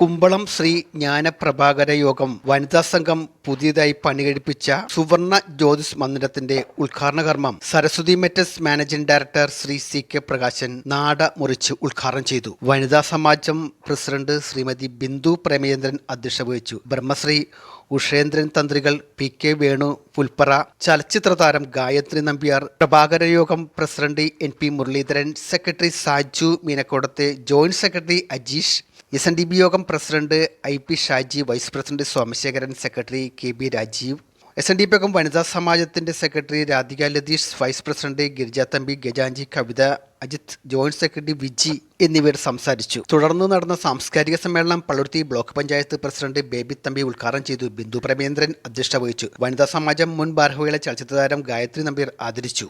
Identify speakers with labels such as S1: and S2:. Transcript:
S1: കുമ്പളം ശ്രീ ജ്ഞാനപ്രഭാകര യോഗം വനിതാ സംഘം പുതിയതായി പണികഴിപ്പിച്ച സുവർണ ജ്യോതിസ് മന്ദിരത്തിന്റെ ഉദ്ഘാടന കർമ്മം Saraswati മെറ്റസ് managing director Shri C K Prakashan നാട മുറിച്ച് ഉദ്ഘാടനം ചെയ്തു. വനിതാ സമാജം പ്രസിഡന്റ് ശ്രീമതി ബിന്ദു പ്രേമചന്ദ്രൻ അധ്യക്ഷത വഹിച്ചു. ബ്രഹ്മശ്രീ ഉഷേന്ദ്രൻ തന്ത്രികൾ പി കെ വേണു പുൽപ്പറ ചലച്ചിത്ര താരം Gayathri Nambiar പ്രഭാകരയോഗം president N P Muraleedharan secretary Saju മീനക്കോടത്തെ joint secretary Ajeesh S N D B യോഗം president I P Shaji vice president Somashekharan secretary K B Rajeev S N D P യോഗം വനിതാ സമാജത്തിന്റെ secretary Radhika Latheesh vice president Girija Thampi ഗജാഞ്ചി Kavitha Ajith joint secretary Viji എന്നിവർ സംസാരിച്ചു. തുടർന്ന് നടന്ന സാംസ്കാരിക സമ്മേളനം Palluruthy block panchayat president Baby Thampi ഉദ്ഘാടനം ചെയ്തു. ബിന്ദു പ്രമേന്ദ്രൻ അധ്യക്ഷത വഹിച്ചു. വനിതാ സമാജം മുൻ ഭാരവാഹികളെ ചലച്ചിത്രതാരം ഗായത്രി നമ്പീർ ആദരിച്ചു.